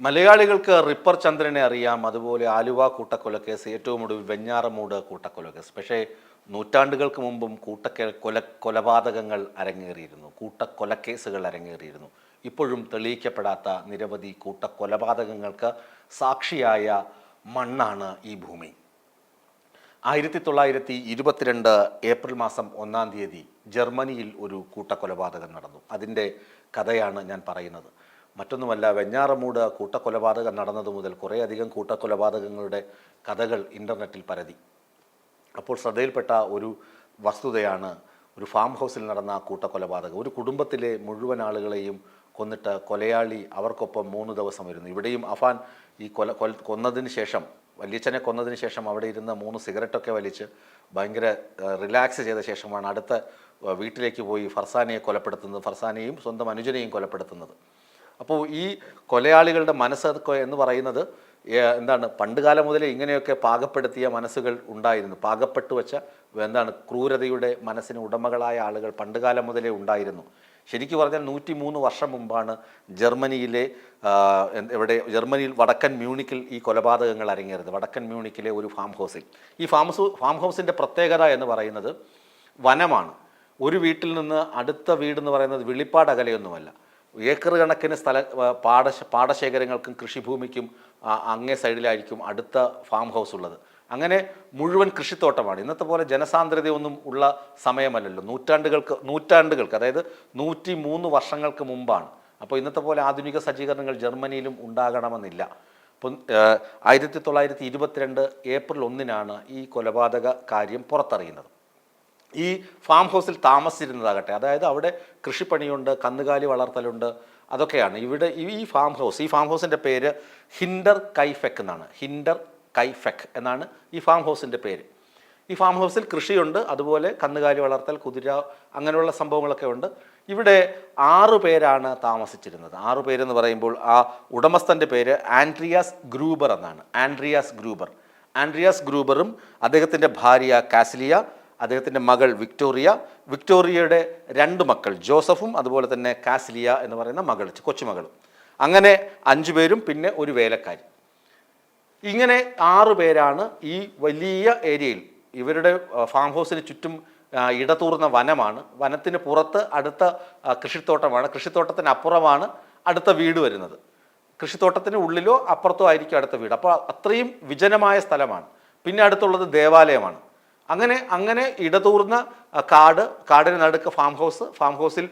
മലയാളികൾക്ക് റിപ്പർ ചന്ദ്രനെ അറിയാം. അതുപോലെ ആലുവ കൂട്ടക്കൊലക്കേസ് ഏറ്റവും ഒടുവിൽ വെഞ്ഞാറമൂട് കൂട്ടക്കൊലക്കേസ് പക്ഷേ നൂറ്റാണ്ടുകൾക്ക് മുമ്പും കൂട്ടക്കെ കൊല കൊലപാതകങ്ങൾ അരങ്ങേറിയിരുന്നു. കൂട്ടക്കൊലക്കേസുകൾ അരങ്ങേറിയിരുന്നു. ഇപ്പോഴും തെളിയിക്കപ്പെടാത്ത നിരവധി കൂട്ടക്കൊലപാതകങ്ങൾക്ക് സാക്ഷിയായ മണ്ണാണ് ഈ ഭൂമി. ആയിരത്തി തൊള്ളായിരത്തി ഇരുപത്തിരണ്ട് ഏപ്രിൽ മാസം ഒന്നാം തീയതി ജർമ്മനിയിൽ ഒരു കൂട്ടക്കൊലപാതകം നടന്നു. അതിന്റെ കഥയാണ് ഞാൻ പറയുന്നത്. മറ്റൊന്നുമല്ല വെഞ്ഞാറമൂട് കൂട്ടക്കൊലപാതകം നടന്നതു മുതൽ കുറേയധികം കൂട്ടക്കൊലപാതകങ്ങളുടെ കഥകൾ ഇന്റർനെറ്റിൽ പരതി. അപ്പോൾ ശ്രദ്ധയിൽപ്പെട്ട ഒരു വസ്തുതയാണ് ഒരു ഫാം ഹൗസിൽ നടന്ന കൂട്ടക്കൊലപാതകം. ഒരു കുടുംബത്തിലെ മുഴുവൻ ആളുകളെയും കൊന്നിട്ട് കൊലയാളി അവർക്കൊപ്പം മൂന്ന് ദിവസം ഇരുന്നു. ഇവിടെയും അഫാൻ ഈ കൊല കൊൽ കൊന്നതിന് ശേഷം വല്യച്ഛനെ കൊന്നതിന് ശേഷം അവിടെ ഇരുന്ന് മൂന്ന് സിഗരറ്റൊക്കെ വലിച്ച് ഭയങ്കര റിലാക്സ് ചെയ്ത ശേഷമാണ് അടുത്ത വീട്ടിലേക്ക് പോയി ഫർസാനയെ കൊലപ്പെടുത്തുന്നത് ഫർസാനെയും സ്വന്തം അനുജനെയും കൊലപ്പെടുത്തുന്നത്. അപ്പോൾ ഈ കൊലയാളികളുടെ മനസ്സ് എന്ന് പറയുന്നത് എന്താണ് പണ്ടുകാലം മുതലേ ഇങ്ങനെയൊക്കെ പാകപ്പെടുത്തിയ മനസ്സുകൾ ഉണ്ടായിരുന്നു. പാകപ്പെട്ടു വെച്ച എന്താണ് ക്രൂരതയുടെ മനസ്സിന് ഉടമകളായ ആളുകൾ പണ്ടുകാലം മുതലേ ഉണ്ടായിരുന്നു. ശരിക്കും പറഞ്ഞാൽ നൂറ്റി മൂന്ന് വർഷം മുമ്പാണ് ജർമ്മനിയിലെ എവിടെ ജർമ്മനിയിൽ വടക്കൻ മ്യൂണിക്കിൽ ഈ കൊലപാതകങ്ങൾ അരങ്ങേറിയത്. വടക്കൻ മ്യൂണിക്കിലെ ഒരു ഫാം ഹൗസിൽ. ഈ ഫാം ഫാം ഹൗസിന്റെ പ്രത്യേകത എന്ന് പറയുന്നത് വനമാണ്. ഒരു വീട്ടിൽ നിന്ന് അടുത്ത വീട് എന്ന് പറയുന്നത് വെളിപ്പാട് അകലെയൊന്നുമല്ല. ഏക്കർ കണക്കിന് സ്ഥല പാട പാടശേഖരങ്ങൾക്കും കൃഷിഭൂമിക്കും അങ്ങേ സൈഡിലായിരിക്കും അടുത്ത ഫാം ഹൗസ് ഉള്ളത്. അങ്ങനെ മുഴുവൻ കൃഷിത്തോട്ടമാണ്. ഇന്നത്തെ പോലെ ജനസാന്ദ്രതയൊന്നും ഉള്ള സമയമല്ലല്ലോ. നൂറ്റാണ്ടുകൾക്ക് നൂറ്റാണ്ടുകൾക്ക് അതായത് നൂറ്റി മൂന്ന് വർഷങ്ങൾക്ക് മുമ്പാണ്. അപ്പോൾ ഇന്നത്തെ പോലെ ആധുനിക സജ്ജീകരണങ്ങൾ ജർമ്മനിയിലും ഉണ്ടാകണമെന്നില്ല. അപ്പം ആയിരത്തി തൊള്ളായിരത്തി ഇരുപത്തിരണ്ട് ഏപ്രിൽ ഒന്നിനാണ് ഈ കൊലപാതക കാര്യം പുറത്തറിയുന്നത്. ഈ ഫാം ഹൗസിൽ താമസിച്ചിരുന്നതാകട്ടെ അതായത് അവിടെ കൃഷിപ്പണിയുണ്ട് കന്നുകാലി വളർത്തലുണ്ട് അതൊക്കെയാണ്. ഇവിടെ ഈ ഫാം ഹൗസ് ഈ ഫാം ഹൗസിന്റെ പേര് ഹിൻഡർ കൈഫെക് എന്നാണ്. ഹിൻഡർ കൈഫെക് എന്നാണ് ഈ ഫാം ഹൗസിന്റെ പേര്. ഈ ഫാം ഹൗസിൽ കൃഷിയുണ്ട് അതുപോലെ കന്നുകാലി വളർത്തൽ കുതിര അങ്ങനെയുള്ള സംഭവങ്ങളൊക്കെ ഉണ്ട്. ഇവിടെ ആറു പേരാണ് താമസിച്ചിരുന്നത്. ആറു പേരെന്ന് പറയുമ്പോൾ ആ ഉടമസ്ഥന്റെ പേര് ആൻഡ്രിയാസ് ഗ്രൂബർ എന്നാണ്. Andreas Gruber. ആൻഡ്രിയാസ് ഗ്രൂബറും അദ്ദേഹത്തിന്റെ ഭാര്യ കാസിലിയ അദ്ദേഹത്തിന്റെ മകൾ വിക്ടോറിയ. വിക്ടോറിയയുടെ രണ്ട് മക്കൾ ജോസഫും അതുപോലെ തന്നെ കാസ്ലിയ എന്ന് പറയുന്ന മകൾ കൊച്ചുമകളും. അങ്ങനെ അഞ്ചു പേരും പിന്നെ ഒരു വേലക്കാരി. ഇങ്ങനെ ആറ് പേരാണ് ഈ വലിയ ഏരിയയിൽ ഇവരുടെ ഫാം ഹൗസിന് ചുറ്റും ഇടതൂർന്ന വനമാണ്. വനത്തിന് പുറത്ത് അടുത്ത കൃഷിത്തോട്ടമാണ്. കൃഷിത്തോട്ടത്തിന് അപ്പുറമാണ് അടുത്ത വീട് വരുന്നത്. കൃഷിത്തോട്ടത്തിന് ഉള്ളിലോ അപ്പുറത്തോ ആയിരിക്കും അടുത്ത വീട്. അപ്പോൾ അത്രയും വിജനമായ സ്ഥലമാണ്. പിന്നെ അടുത്തുള്ളത് ദേവാലയമാണ്. അങ്ങനെ അങ്ങനെ ഇടതൂർന്ന കാട് കാടിന് നടുക്ക് ഫാം ഹൗസ് ഫാം ഹൗസിൽ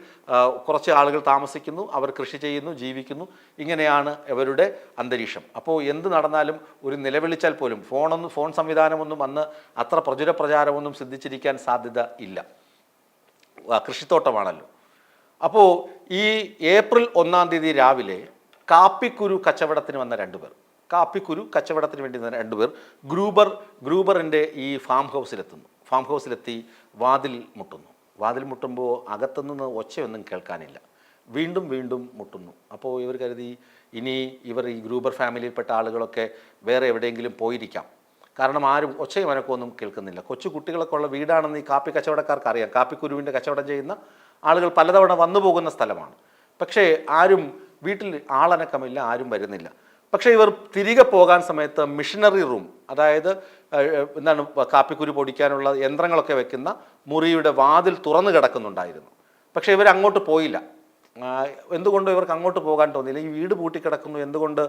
കുറച്ച് ആളുകൾ താമസിക്കുന്നു അവർ കൃഷി ചെയ്യുന്നു ജീവിക്കുന്നു. ഇങ്ങനെയാണ് ഇവരുടെ അന്തരീക്ഷം. അപ്പോൾ എന്ത് നടന്നാലും ഒരു നിലവിളിച്ചാൽ പോലും ഫോണൊന്നും ഫോൺ സംവിധാനമൊന്നും അന്ന് അത്ര പ്രചുര പ്രചാരമൊന്നും സിദ്ധിച്ചിരിക്കാൻ സാധ്യത ഇല്ല. കൃഷിത്തോട്ടമാണല്ലോ. അപ്പോൾ ഈ ഏപ്രിൽ ഒന്നാം തീയതി രാവിലെ കാപ്പിക്കുരു കച്ചവടത്തിന് വന്ന രണ്ടുപേർ. കാപ്പിക്കുരു കച്ചവടത്തിന് വേണ്ടി രണ്ടുപേർ ഗ്രൂബർ ഗ്രൂബറിന്റെ ഈ ഫാം ഹൗസിലെത്തുന്നു ഫാം ഹൗസിലെത്തി വാതിൽ മുട്ടുന്നു. വാതിൽ മുട്ടുമ്പോൾ അകത്തുനിന്ന് ഒച്ചയൊന്നും കേൾക്കാനില്ല. വീണ്ടും വീണ്ടും മുട്ടുന്നു. അപ്പോൾ ഇവർ കരുതി ഇനി ഇവർ ഈ ഗ്രൂബർ ഫാമിലിയിൽപ്പെട്ട ആളുകളൊക്കെ വേറെ എവിടെയെങ്കിലും പോയിരിക്കാം. കാരണം ആരും ഒച്ചയും അനക്കമൊന്നും കേൾക്കുന്നില്ല. കൊച്ചു കുട്ടികളൊക്കെ ഉള്ള വീടാണെന്ന് ഈ കാപ്പി കച്ചവടക്കാർക്ക് അറിയാം. കാപ്പിക്കുരുവിന്റെ കച്ചവടം ചെയ്യുന്ന ആളുകൾ പലതവണ വന്നു പോകുന്ന സ്ഥലമാണ്. പക്ഷേ ആരും വീട്ടിൽ ആളനക്കമില്ല ആരും വരുന്നില്ല. പക്ഷേ ഇവർ തിരികെ പോകാൻ സമയത്ത് മിഷനറി റൂം അതായത് എന്താണ് കാപ്പിക്കുരു പൊടിക്കാനുള്ള യന്ത്രങ്ങളൊക്കെ വെക്കുന്ന മുറിയുടെ വാതിൽ തുറന്നു കിടക്കുന്നുണ്ടായിരുന്നു. പക്ഷേ ഇവർ അങ്ങോട്ട് പോയില്ല. എന്തുകൊണ്ട് ഇവർക്ക് അങ്ങോട്ട് പോകാൻ തോന്നിയില്ല? ഈ വീട് പൂട്ടിക്കിടക്കുന്നു എന്തുകൊണ്ട്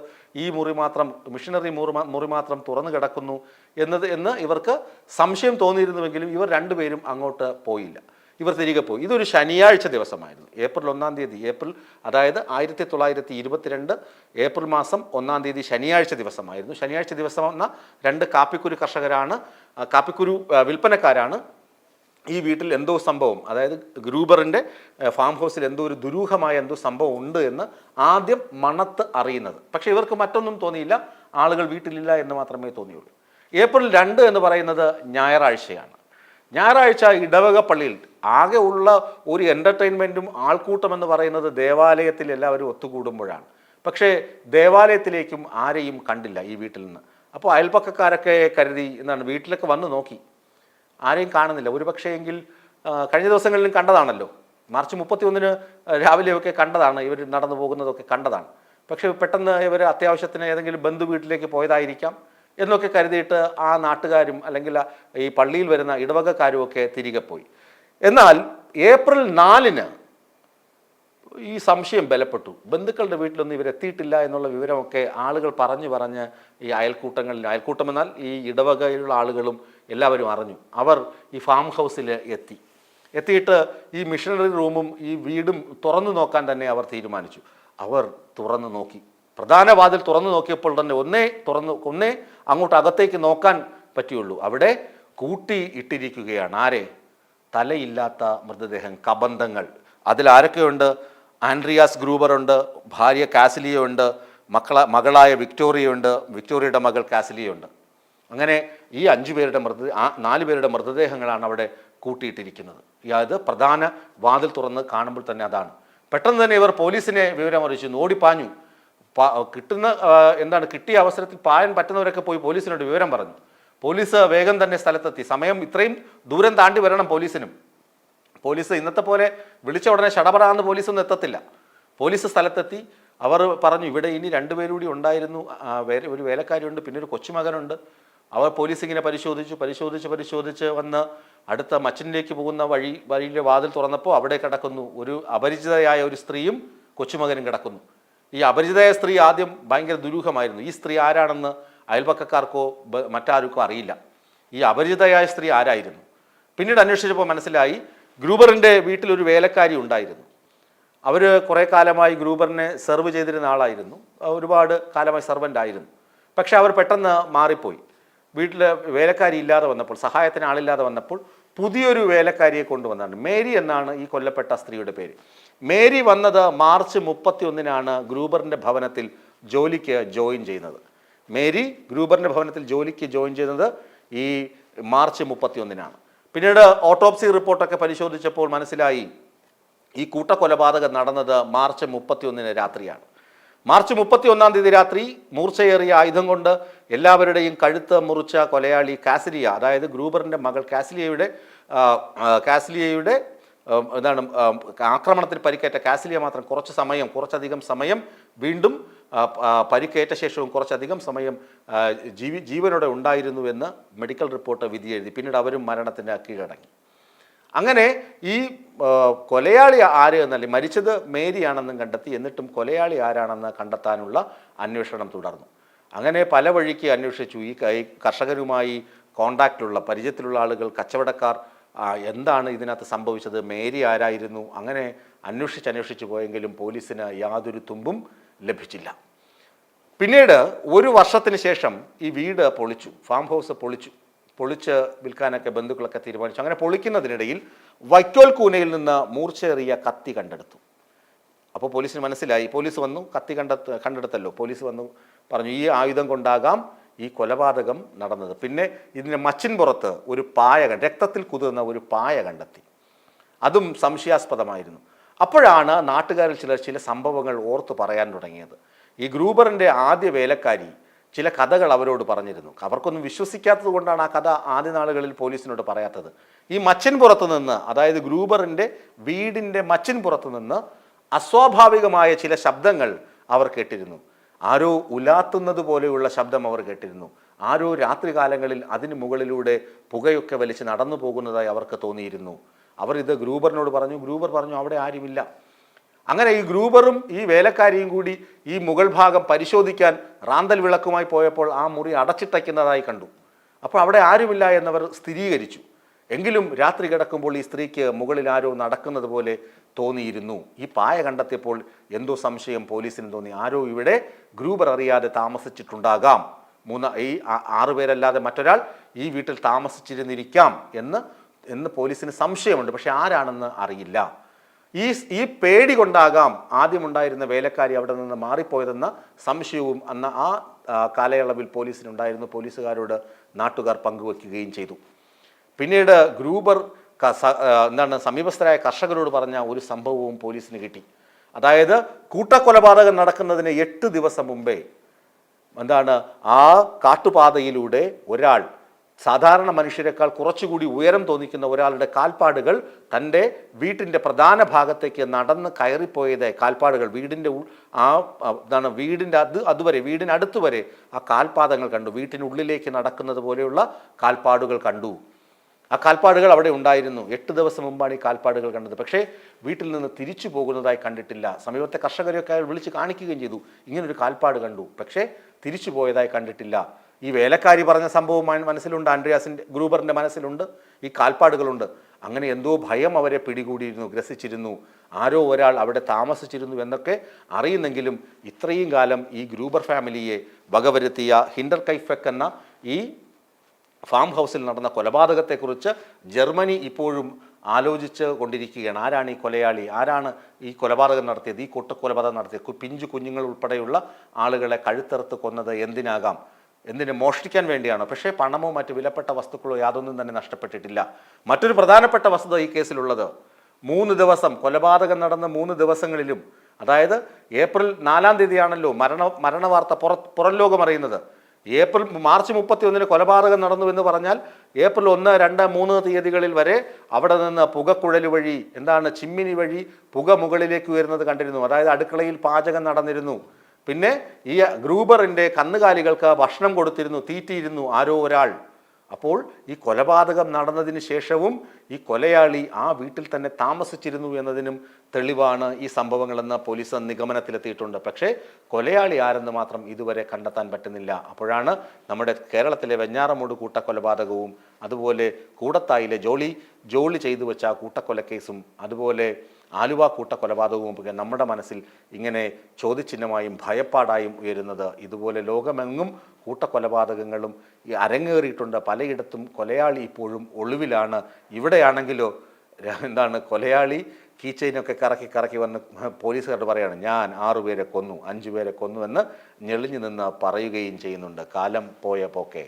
ഈ മുറി മാത്രം മിഷനറി മുറി മുറി മാത്രം തുറന്നു കിടക്കുന്നു എന്നത് എന്ന് ഇവർക്ക് സംശയം തോന്നിയിരുന്നുവെങ്കിലും ഇവർ രണ്ടുപേരും അങ്ങോട്ട് പോയില്ല. ഇവർ തിരികെ പോയി ഇതൊരു ശനിയാഴ്ച ദിവസമായിരുന്നു. ഏപ്രിൽ ഒന്നാം തീയതി ഏപ്രിൽ അതായത് ആയിരത്തി തൊള്ളായിരത്തി ഇരുപത്തിരണ്ട് ഏപ്രിൽ മാസം ഒന്നാം തീയതി ശനിയാഴ്ച ദിവസമായിരുന്നു. ശനിയാഴ്ച ദിവസം എന്ന രണ്ട് കാപ്പിക്കുരു കർഷകരാണ് കാപ്പിക്കുരു വിൽപ്പനക്കാരാണ് ഈ വീട്ടിൽ എന്തോ സംഭവം അതായത് ഗ്രൂബറിന്റെ ഫാം ഹൗസിൽ എന്തോ ഒരു ദുരൂഹമായ എന്തോ സംഭവം ഉണ്ട് എന്ന് ആദ്യം മണത്ത് അറിയുന്നത്. പക്ഷേ ഇവർക്ക് മറ്റൊന്നും തോന്നിയില്ല. ആളുകൾ വീട്ടിലില്ല എന്ന് മാത്രമേ തോന്നിയുള്ളൂ. ഏപ്രിൽ രണ്ട് എന്ന് പറയുന്നത് ഞായറാഴ്ചയാണ്. ഞായറാഴ്ച ഇടവക പള്ളിയിൽ ആകെ ഉള്ള ഒരു എന്റർടൈൻമെന്റും ആൾക്കൂട്ടം എന്ന് പറയുന്നത് ദേവാലയത്തിൽ എല്ലാവരും ഒത്തുകൂടുമ്പോഴാണ്. പക്ഷേ ദേവാലയത്തിലേക്കും ആരെയും കണ്ടില്ല ഈ വീട്ടിൽ നിന്ന്. അപ്പോൾ അയൽപ്പക്കക്കാരൊക്കെ കരുതി എന്താണ് വീട്ടിലൊക്കെ വന്ന് നോക്കി. ആരെയും കാണുന്നില്ല. ഒരു പക്ഷേ എങ്കിൽ കഴിഞ്ഞ ദിവസങ്ങളിലും കണ്ടതാണല്ലോ. മാർച്ച് മുപ്പത്തി ഒന്നിന് രാവിലെയൊക്കെ കണ്ടതാണ്. ഇവർ നടന്നു പോകുന്നതൊക്കെ കണ്ടതാണ്. പക്ഷേ പെട്ടെന്ന് ഇവർ അത്യാവശ്യത്തിന് ഏതെങ്കിലും ബന്ധു വീട്ടിലേക്ക് പോയതായിരിക്കാം എന്നൊക്കെ കരുതിയിട്ട് ആ നാട്ടുകാരും അല്ലെങ്കിൽ ഈ പള്ളിയിൽ വരുന്ന ഇടവകക്കാരും ഒക്കെ തിരികെ പോയി. എന്നാൽ ഏപ്രിൽ നാലിന് ഈ സംശയം ബലപ്പെട്ടു. ബന്ധുക്കളുടെ വീട്ടിലൊന്നും ഇവരെത്തിയിട്ടില്ല എന്നുള്ള വിവരമൊക്കെ ആളുകൾ പറഞ്ഞു പറഞ്ഞ് ഈ അയൽക്കൂട്ടങ്ങളിൽ അയൽക്കൂട്ടം എന്നാൽ ഈ ഇടവകയിലുള്ള ആളുകളും എല്ലാവരും അറിഞ്ഞു. അവർ ഈ ഫാം ഹൗസിൽ എത്തി. എത്തിയിട്ട് ഈ മിഷണറി റൂമും ഈ വീടും തുറന്നു നോക്കാൻ തന്നെ അവർ തീരുമാനിച്ചു. അവർ തുറന്നു നോക്കി. പ്രധാന വാതിൽ തുറന്നു നോക്കിയപ്പോൾ തന്നെ ഒന്നേ തുറന്നു ഒന്നേ അങ്ങോട്ട് അകത്തേക്ക് നോക്കാൻ പറ്റിയുള്ളൂ. അവിടെ കൂട്ടി ഇട്ടിരിക്കുകയാണ്. ആരെ? തലയില്ലാത്ത മൃതദേഹം കബന്ധങ്ങൾ. അതിൽ ആരൊക്കെയുണ്ട് ആൻഡ്രിയാസ് ഗ്രൂബറുണ്ട് ഭാര്യ കാസിലിയുണ്ട് മക്കള മകളായ വിക്ടോറിയുണ്ട് വിക്ടോറിയയുടെ മകൾ കാസിലിയുണ്ട് അങ്ങനെ ഈ അഞ്ചു പേരുടെ മൃത നാല് പേരുടെ മൃതദേഹങ്ങളാണ് അവിടെ കൂട്ടിയിട്ടിരിക്കുന്നത്. അത് പ്രധാന വാതിൽ തുറന്ന് കാണുമ്പോൾ തന്നെ അതാണ്. പെട്ടെന്ന് തന്നെ ഇവർ പോലീസിനെ വിവരം അറിയിച്ചു ഓടിപ്പാഞ്ഞു കിട്ടുന്ന എന്താണ് കിട്ടിയ അവസരത്തിൽ പായാൻ പറ്റുന്നവരൊക്കെ പോയി പോലീസിനോട് വിവരം പറഞ്ഞു. പോലീസ് വേഗം തന്നെ സ്ഥലത്തെത്തി. സമയം ഇത്രയും ദൂരം താണ്ടി വരണം പോലീസിനും. പോലീസ് ഇന്നത്തെ പോലെ വിളിച്ച ഉടനെ ഷടപടാന്ന് പോലീസൊന്നും എത്തത്തില്ല. പോലീസ് സ്ഥലത്തെത്തി. അവർ പറഞ്ഞു ഇവിടെ ഇനി രണ്ടുപേരും കൂടി ഉണ്ടായിരുന്നു. ഒരു വേലക്കാരിയുണ്ട് പിന്നെ ഒരു കൊച്ചുമകനുണ്ട് അവർ പോലീസ് ഇങ്ങനെ പരിശോധിച്ചു പരിശോധിച്ച് പരിശോധിച്ച് വന്ന് അടുത്ത മച്ചിനിലേക്ക് പോകുന്ന വഴി വഴിയിലെ വാതിൽ തുറന്നപ്പോൾ അവിടെ കിടക്കുന്നു. ഒരു അപരിചിതയായ ഒരു സ്ത്രീയും കൊച്ചുമകനും കിടക്കുന്നു. ഈ അപരിചിതയായ സ്ത്രീ ആദ്യം ഭയങ്കര ദുരൂഹമായിരുന്നു. ഈ സ്ത്രീ ആരാണെന്ന് അയൽപക്കക്കാർക്കോ മറ്റാർക്കോ അറിയില്ല. ഈ അപരിചിതയായ സ്ത്രീ ആരായിരുന്നു? പിന്നീട് അന്വേഷിച്ചപ്പോൾ മനസ്സിലായി ഗ്രൂബറിന്റെ വീട്ടിലൊരു വേലക്കാരി ഉണ്ടായിരുന്നു. അവർ കുറേ കാലമായി ഗ്രൂബറിനെ സെർവ് ചെയ്തിരുന്ന ആളായിരുന്നു. ഒരുപാട് കാലമായി സെർവന്റ് ആയിരുന്നു. പക്ഷേ അവർ പെട്ടെന്ന് മാറിപ്പോയി. വീട്ടിൽ വേലക്കാരി ഇല്ലാതെ വന്നപ്പോൾ സഹായത്തിന് ആളില്ലാതെ വന്നപ്പോൾ പുതിയൊരു വേലക്കാരിയെ കൊണ്ടുവന്നാണ് മേരി എന്നാണ് ഈ കൊല്ലപ്പെട്ട സ്ത്രീയുടെ പേര്. മേരി വന്നത് മാർച്ച് മുപ്പത്തി ഒന്നിനാണ് ഗ്രൂബറിന്റെ ഭവനത്തിൽ ജോലിക്ക് ജോയിൻ ചെയ്യുന്നത്. മേരി ഗ്രൂബറിന്റെ ഭവനത്തിൽ ജോലിക്ക് ജോയിൻ ചെയ്യുന്നത് ഈ മാർച്ച് മുപ്പത്തി ഒന്നിനാണ് പിന്നീട് ഓട്ടോപ്സി റിപ്പോർട്ടൊക്കെ പരിശോധിച്ചപ്പോൾ മനസ്സിലായി ഈ കൂട്ടക്കൊലപാതകം നടന്നത് മാർച്ച് മുപ്പത്തിയൊന്നിന് രാത്രിയാണ്. മാർച്ച് മുപ്പത്തി ഒന്നാം തീയതി രാത്രി മൂർച്ചയേറിയ ആയുധം കൊണ്ട് എല്ലാവരുടെയും കഴുത്ത് മുറിച്ച കൊലയാളി കാസിലിയ അതായത് ഗ്രൂബറിന്റെ മകൾ കാസിലിയയുടെ കാസിലിയയുടെ എന്താണ് ആക്രമണത്തിൽ പരിക്കേറ്റ കാസിലിയ മാത്രം കുറച്ച് സമയം കുറച്ചധികം സമയം വീണ്ടും പരിക്കേറ്റ ശേഷവും കുറച്ചധികം സമയം ജീവി ജീവനോടെ ഉണ്ടായിരുന്നുവെന്ന് മെഡിക്കൽ റിപ്പോർട്ട് വിധി എഴുതി. പിന്നീട് അവരും മരണത്തിന് കീഴടങ്ങി അങ്ങനെ ഈ കൊലയാളി ആര് മരിച്ചത് മേരിയാണെന്നും കണ്ടെത്തി എന്നിട്ടും കൊലയാളി ആരാണെന്ന് കണ്ടെത്താനുള്ള അന്വേഷണം തുടർന്നു. അങ്ങനെ പല വഴിക്ക് അന്വേഷിച്ചു. ഈ കർഷകരുമായി കോണ്ടാക്റ്റിലുള്ള പരിചയത്തിലുള്ള ആളുകൾ കച്ചവടക്കാർ എന്താണ് ഇതിനകത്ത് സംഭവിച്ചത് മേരി ആരായിരുന്നു? അങ്ങനെ അന്വേഷിച്ച് അന്വേഷിച്ച് പോയെങ്കിലും പോലീസിന് യാതൊരു തുമ്പും ലഭിച്ചില്ല. പിന്നീട് ഒരു വർഷത്തിന് ശേഷം ഈ വീട് പൊളിച്ചു ഫാം ഹൗസ് പൊളിച്ചു. പൊളിച്ച് വിൽക്കാനൊക്കെ ബന്ധുക്കളൊക്കെ തീരുമാനിച്ചു. അങ്ങനെ പൊളിക്കുന്നതിനിടയിൽ വൈക്കോൽ കൂനയിൽ നിന്ന് മൂർച്ചയേറിയ കത്തി കണ്ടെടുത്തു. അപ്പോൾ പോലീസിന് മനസ്സിലായി. പോലീസ് വന്നു കത്തി കണ്ടെത്ത് കണ്ടെടുത്തല്ലോ. പോലീസ് വന്നു പറഞ്ഞു ഈ ആയുധം കൊണ്ടാകാം ഈ കൊലപാതകം നടന്നത്. പിന്നെ ഇതിന്റെ മച്ചിൻ പുറത്ത് ഒരു പായ രക്തത്തിൽ കുതിർന്ന ഒരു പായ കണ്ടെത്തി. അതും സംശയാസ്പദമായിരുന്നു. അപ്പോഴാണ് നാട്ടുകാരിൽ ചിലർ ചില സംഭവങ്ങൾ ഓർത്ത് പറയാൻ തുടങ്ങിയത്. ഈ ഗ്രൂബറിന്റെ ആദ്യ വേലക്കാരി ചില കഥകൾ അവരോട് പറഞ്ഞിരുന്നു. അവർക്കൊന്നും വിശ്വസിക്കാത്തത് കൊണ്ടാണ് ആ കഥ ആദ്യ നാളുകളിൽ പോലീസിനോട് പറയാത്തത്. ഈ മച്ചിൻ പുറത്തു നിന്ന് അതായത് ഗ്രൂബറിന്റെ വീടിന്റെ മച്ചിൻ പുറത്തു നിന്ന് അസ്വാഭാവികമായ ചില ശബ്ദങ്ങൾ അവർ കേട്ടിരുന്നു. ആരോ ഉലാത്തുന്നത് പോലെയുള്ള ശബ്ദം അവർ കേട്ടിരുന്നു. ആരോ രാത്രികാലങ്ങളിൽ അതിന് മുകളിലൂടെ പുകയൊക്കെ വലിച്ച് നടന്നു പോകുന്നതായി അവർക്ക് തോന്നിയിരുന്നു. അവർ ഇത് ഗ്രൂബറിനോട് പറഞ്ഞു. ഗ്രൂബർ പറഞ്ഞു അവിടെ ആരുമില്ല. അങ്ങനെ ഈ ഗ്രൂബറും ഈ വേലക്കാരിയും കൂടി ഈ മുകൾ ഭാഗം പരിശോധിക്കാൻ റാന്തൽ വിളക്കുമായി പോയപ്പോൾ ആ മുറി അടച്ചിട്ടയ്ക്കുന്നതായി കണ്ടു. അപ്പോൾ അവിടെ ആരുമില്ല എന്നവർ സ്ഥിരീകരിച്ചു. എങ്കിലും രാത്രി കിടക്കുമ്പോൾ ഈ സ്ത്രീക്ക് മുകളിൽ ആരോ നടക്കുന്നത് പോലെ തോന്നിയിരുന്നു. ഈ പായ കണ്ടെത്തിയപ്പോൾ എന്തോ സംശയം പോലീസിന് തോന്നി. ആരോ ഇവിടെ ഗ്രൂബർ അറിയാതെ താമസിച്ചിട്ടുണ്ടാകാം. മൂന്ന് ഈ ആറുപേരല്ലാതെ മറ്റൊരാൾ ഈ വീട്ടിൽ താമസിച്ചിരുന്നിരിക്കാം എന്ന് എന്ന് പോലീസിന് സംശയമുണ്ട്. പക്ഷെ ആരാണെന്ന് അറിയില്ല. ഈ ഈ പേടി കൊണ്ടാകാം ആദ്യമുണ്ടായിരുന്ന വേലക്കാരി അവിടെ നിന്ന് മാറിപ്പോയതെന്ന സംശയവും അന്ന് ആ കാലയളവിൽ പോലീസിനുണ്ടായിരുന്നു. പോലീസുകാരോട് നാട്ടുകാർ പങ്കുവെക്കുകയും ചെയ്തു. പിന്നീട് ഗ്രൂബർ എന്താണ് സമീപസ്ഥരായ കർഷകരോട് പറഞ്ഞ ഒരു സംഭവവും പോലീസിന് കിട്ടി. അതായത് കൂട്ടക്കൊലപാതകം നടക്കുന്നതിന് എട്ട് ദിവസം മുമ്പേ എന്താണ് ആ കാട്ടുപാതയിലൂടെ ഒരാൾ സാധാരണ മനുഷ്യരെക്കാൾ കുറച്ചുകൂടി ഉയരം തോന്നിക്കുന്ന ഒരാളുടെ കാൽപ്പാടുകൾ തന്റെ വീട്ടിന്റെ പ്രധാന ഭാഗത്തേക്ക് നടന്ന് കയറിപ്പോയത് കാൽപ്പാടുകൾ. വീടിന്റെ ആ എന്താണ് വീടിന്റെ അത് അതുവരെ വീടിനടുത്ത് വരെ ആ കാൽപാദങ്ങൾ കണ്ടു. വീട്ടിനുള്ളിലേക്ക് നടക്കുന്നത് പോലെയുള്ള കാൽപ്പാടുകൾ കണ്ടു. ആ കാൽപ്പാടുകൾ അവിടെ ഉണ്ടായിരുന്നു. എട്ട് ദിവസം മുമ്പാണ് ഈ കാൽപ്പാടുകൾ കണ്ടത്. പക്ഷേ വീട്ടിൽ നിന്ന് തിരിച്ചു പോകുന്നതായി കണ്ടിട്ടില്ല. സമീപത്തെ കർഷകരെയൊക്കെ വിളിച്ച് കാണിക്കുകയും ചെയ്തു. ഇങ്ങനൊരു കാൽപ്പാട് കണ്ടു. പക്ഷേ തിരിച്ചു പോയതായി കണ്ടിട്ടില്ല. ഈ വേലക്കാരി പറഞ്ഞ സംഭവം മന- മനസ്സിലുണ്ട് ആൻഡ്രിയാസിന്റെ ഗ്രൂബറിന്റെ മനസ്സിലുണ്ട് ഈ കാൽപ്പാടുകളുണ്ട്. അങ്ങനെ എന്തോ ഭയം അവരെ പിടികൂടിയിരുന്നു ഗ്രസിച്ചിരുന്നു. ആരോ ഒരാൾ അവിടെ താമസിച്ചിരുന്നു എന്നൊക്കെ അറിയുന്നെങ്കിലും ഇത്രയും കാലം ഈ ഗ്രൂബർ ഫാമിലിയെ വകവരുത്തിയ ഹിൻഡർ കൈഫക് എന്ന ഈ ഫാം ഹൗസിൽ നടന്ന കൊലപാതകത്തെക്കുറിച്ച് ജർമ്മനി ഇപ്പോഴും ആലോചിച്ച് കൊണ്ടിരിക്കുകയാണ്. ആരാണ് ഈ കൊലയാളി? ആരാണ് ഈ കൊലപാതകം നടത്തിയത്? ഈ കൂട്ടക്കൊലപാതകം നടത്തിയത്? പിഞ്ചു കുഞ്ഞുങ്ങൾ ഉൾപ്പെടെയുള്ള ആളുകളെ കഴുത്തറുത്ത് കൊന്നത് എന്തിനാകാം? എന്തിന് മോഷ്ടിക്കാൻ വേണ്ടിയാണോ? പക്ഷേ പണമോ മറ്റ് വിലപ്പെട്ട വസ്തുക്കളോ യാതൊന്നും തന്നെ നഷ്ടപ്പെട്ടിട്ടില്ല. മറ്റൊരു പ്രധാനപ്പെട്ട വസ്തുത ഈ കേസിലുള്ളത്. മൂന്ന് ദിവസം കൊലപാതകം നടന്ന മൂന്ന് ദിവസങ്ങളിലും അതായത് ഏപ്രിൽ നാലാം തീയതിയാണല്ലോ മരണ മരണവാർത്ത പുറ പുറം ലോകം അറിയുന്നത്. ഏപ്രിൽ മാർച്ച് മുപ്പത്തി ഒന്നിന് കൊലപാതകം നടന്നു എന്ന് പറഞ്ഞാൽ ഏപ്രിൽ ഒന്ന് രണ്ട് മൂന്ന് തീയതികളിൽ വരെ അവിടെ നിന്ന് പുകക്കുഴൽ വഴി എന്താണ് ചിമ്മിനി വഴി പുക മുകളിലേക്ക് ഉയരുന്നത് കണ്ടിരുന്നു. അതായത് അടുക്കളയിൽ പാചകം നടന്നിരുന്നു. പിന്നെ ഈ ഗ്രൂബറിന്റെ കന്നുകാലികൾക്ക് ഭക്ഷണം കൊടുത്തിരുന്നു തീറ്റിയിരുന്നു ആരോ ഒരാൾ. അപ്പോൾ ഈ കൊലപാതകം നടന്നതിന് ശേഷവും ഈ കൊലയാളി ആ വീട്ടിൽ തന്നെ താമസിച്ചിരുന്നു എന്നതിനും തെളിവാണ് ഈ സംഭവങ്ങളെന്ന് പോലീസ് നിഗമനത്തിലെത്തിയിട്ടുണ്ട്. പക്ഷേ കൊലയാളി ആരെന്ന് മാത്രം ഇതുവരെ കണ്ടെത്താൻ പറ്റുന്നില്ല. അപ്പോഴാണ് നമ്മുടെ കേരളത്തിലെ വെഞ്ഞാറമൂട് കൂട്ടക്കൊലപാതകവും അതുപോലെ കൂടത്തായിലെ ജോളി ജോളി ചെയ്തു വെച്ച കൂട്ടക്കൊലക്കേസും അതുപോലെ ആലുവ കൂട്ടക്കൊലപാതകവും നമ്മുടെ മനസ്സിൽ ഇങ്ങനെ ചോദ്യചിഹ്നമായും ഭയപ്പാടായും ഉയരുന്നത്. ഇതുപോലെ ലോകമെങ്ങും കൂട്ടക്കൊലപാതകങ്ങളും ഈ അരങ്ങേറിയിട്ടുണ്ട്. പലയിടത്തും കൊലയാളി ഇപ്പോഴും ഒളിവിലാണ്. ഇവിടെയാണെങ്കിലോ എന്താണ് കൊലയാളി കീച്ചൈനൊക്കെ കറക്കി കറക്കി വന്ന് പോലീസുകാരോട് പറയുകയാണ് ഞാൻ ആറുപേരെ കൊന്നു അഞ്ചു പേരെ കൊന്നു എന്ന് ഞെളിഞ്ഞു നിന്ന് പറയുകയും ചെയ്യുന്നുണ്ട്. കാലം പോയ പോക്കെ.